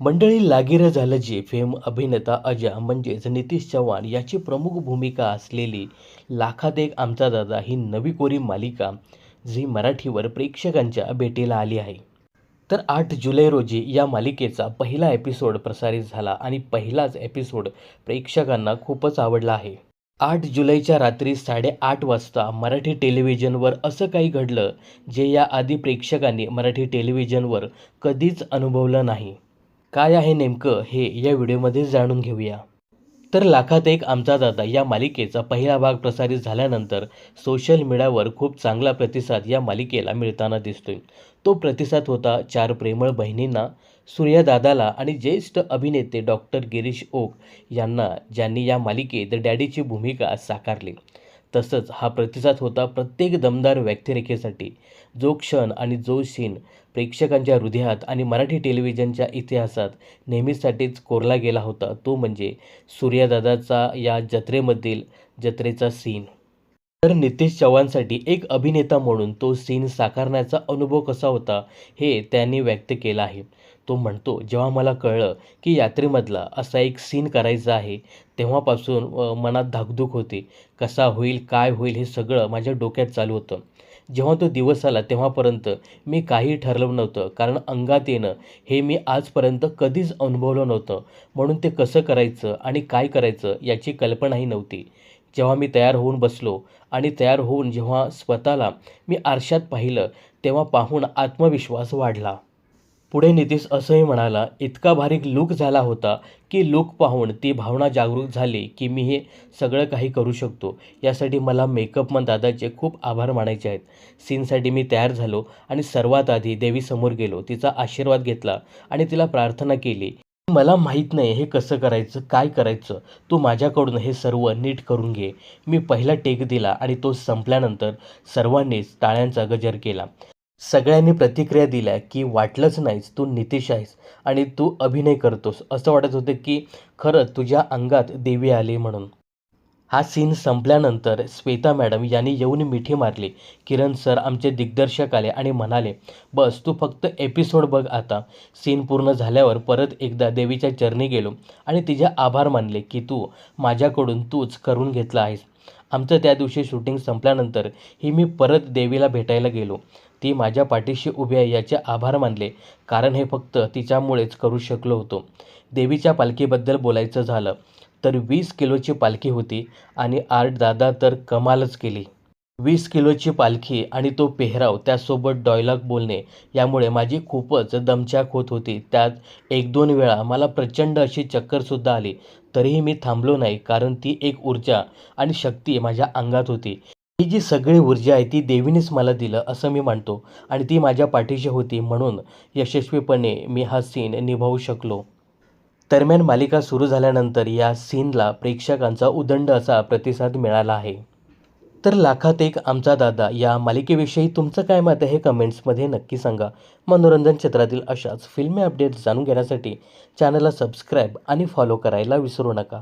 मंडळी लागिरं झालं जे फेम अभिनेता अजा म्हणजेच नितीश चव्हाण याची प्रमुख भूमिका असलेली लाखात एक आमचा दादा ही नवी कोरी मालिका झी मराठीवर प्रेक्षकांच्या भेटीला आली आहे. तर आठ जुलै रोजी या मालिकेचा पहिला एपिसोड प्रसारित झाला आणि पहिलाच एपिसोड प्रेक्षकांना खूपच आवडला आहे. आठ जुलैच्या रात्री साडेआठ वाजता मराठी टेलिव्हिजनवर असं काही घडलं जे याआधी प्रेक्षकांनी मराठी टेलिव्हिजनवर कधीच अनुभवलं नाही. काय आहे नेमकं हे या व्हिडिओमध्ये जाणून घेऊया. तर लाखात एक आमचा दादा या मालिकेचा पहिला भाग प्रसारित झाल्यानंतर सोशल मीडियावर खूप चांगला प्रतिसाद या मालिकेला मिळताना दिसतोय. तो प्रतिसाद होता चार प्रेमळ बहिणींना सूर्यदादाला आणि ज्येष्ठ अभिनेते डॉक्टर गिरीश ओक यांना ज्यांनी या मालिकेत डॅडीची भूमिका साकारली. तसंच हा प्रतिसाद होता प्रत्येक दमदार व्यक्तिरेखेसाठी. जो क्षण आणि जो सीन प्रेक्षकांच्या हृदयात आणि मराठी टेलिव्हिजनच्या इतिहासात नेहमीसाठीच कोरला गेला होता तो म्हणजे सूर्यादादाचा या जत्रेमधील जत्रेचा सीन. तर नितीश चव्हाणसाठी एक अभिनेता म्हणून तो सीन साकारण्याचा अनुभव कसा होता हे त्यांनी व्यक्त केला आहे. तो म्हणतो जेव्हा मला कळलं की यात्रेमधला असा एक सीन करायचा आहे तेव्हापासून मनात धाकधूक होती. कसा होईल काय होईल हे सगळं माझ्या डोक्यात चालू होतं. जेव्हा तो दिवस आला तेव्हापर्यंत मी काही ठरलं नव्हतं. कारण अंगात येणं हे मी आजपर्यंत कधीच अनुभवलं नव्हतं. म्हणून ते कसं करायचं आणि काय करायचं याची कल्पनाही नव्हती. जेव्हा मी तयार होऊन बसलो आणि तयार होऊन जेव्हा स्वतःला मी आरशात पाहिलं तेव्हा पाहून आत्मविश्वास वाढला. पुढे नितीश असंही म्हणाला इतका भारी लूक झाला होता की लूक पाहून ती भावना जागरूक झाली की मी हे सगळं काही करू शकतो. यासाठी मला मेकअपमन दादाचे खूप आभार मानायचे आहेत. सीनसाठी मी तयार झालो आणि सर्वात आधी देवीसमोर गेलो. तिचा आशीर्वाद घेतला आणि तिला प्रार्थना केली. मला माहीत नाही हे कसं करायचं काय करायचं. तू माझ्याकडून हे सर्व नीट करून घे. मी पहिला टेक दिला आणि तो संपल्यानंतर सर्वांनीच टाळ्यांचा गजर केला. सगळ्यांनी प्रतिक्रिया दिल्या की वाटलंच नाहीस तू नितीश आहेस आणि तू अभिनय करतोस. असं वाटत होतं की खरं तुझ्या अंगात देवी आली म्हणून. हा सीन संपल्यानंतर श्वेता मॅडम यांनी येऊन मिठी मारली. किरण सर आमचे दिग्दर्शक आले आणि म्हणाले बस तू फक्त एपिसोड बघ आता. सीन पूर्ण झाल्यावर परत एकदा देवीच्या चरणी गेलो आणि तिचे आभार मानले की तू माझ्याकडून तूच करून घेतला आहेस. आमचं त्या दिवशी शूटिंग संपल्यानंतर ही मी परत देवीला भेटायला गेलो. ती माझ्या पाठीशी उभी आहे याचे आभार मानले कारण हे फक्त तिच्यामुळेच करू शकलो होतो. देवीच्या पालखीबद्दल बोलायचं झालं तर वीस किलोची पालखी होती आणि आर्ट दादा तर कमालच केली. वीस किलोची पालखी आणि तो पेहराव त्यासोबत डॉयलॉग बोलणे यामुळे माझी खूपच दमछाक होत होती. त्यात एक दोन वेळा मला प्रचंड अशी चक्करसुद्धा आली. तरीही मी थांबलो नाही कारण ती एक ऊर्जा आणि शक्ती माझ्या अंगात होती. ही जी सगळी ऊर्जा आहे ती देवीनेच मला दिलं असं मी मानतो आणि ती माझ्या पाठीशी होती म्हणून यशस्वीपणे मी हा सीन निभावू शकलो. दरम्यान मालिका सुरू झाल्यानंतर या सीनला प्रेक्षकांचा उदंड असा प्रतिसाद मिळाला आहे. तर लाखात एक आमचा दादा या मालिकेविषयी तुमचं काय मत आहे हे कमेंट्समध्ये नक्की सांगा. मनोरंजन क्षेत्रातील अशाच फिल्मी अपडेट्स जाणून घेण्यासाठी चॅनलला सबस्क्राईब आणि फॉलो करायला विसरू नका.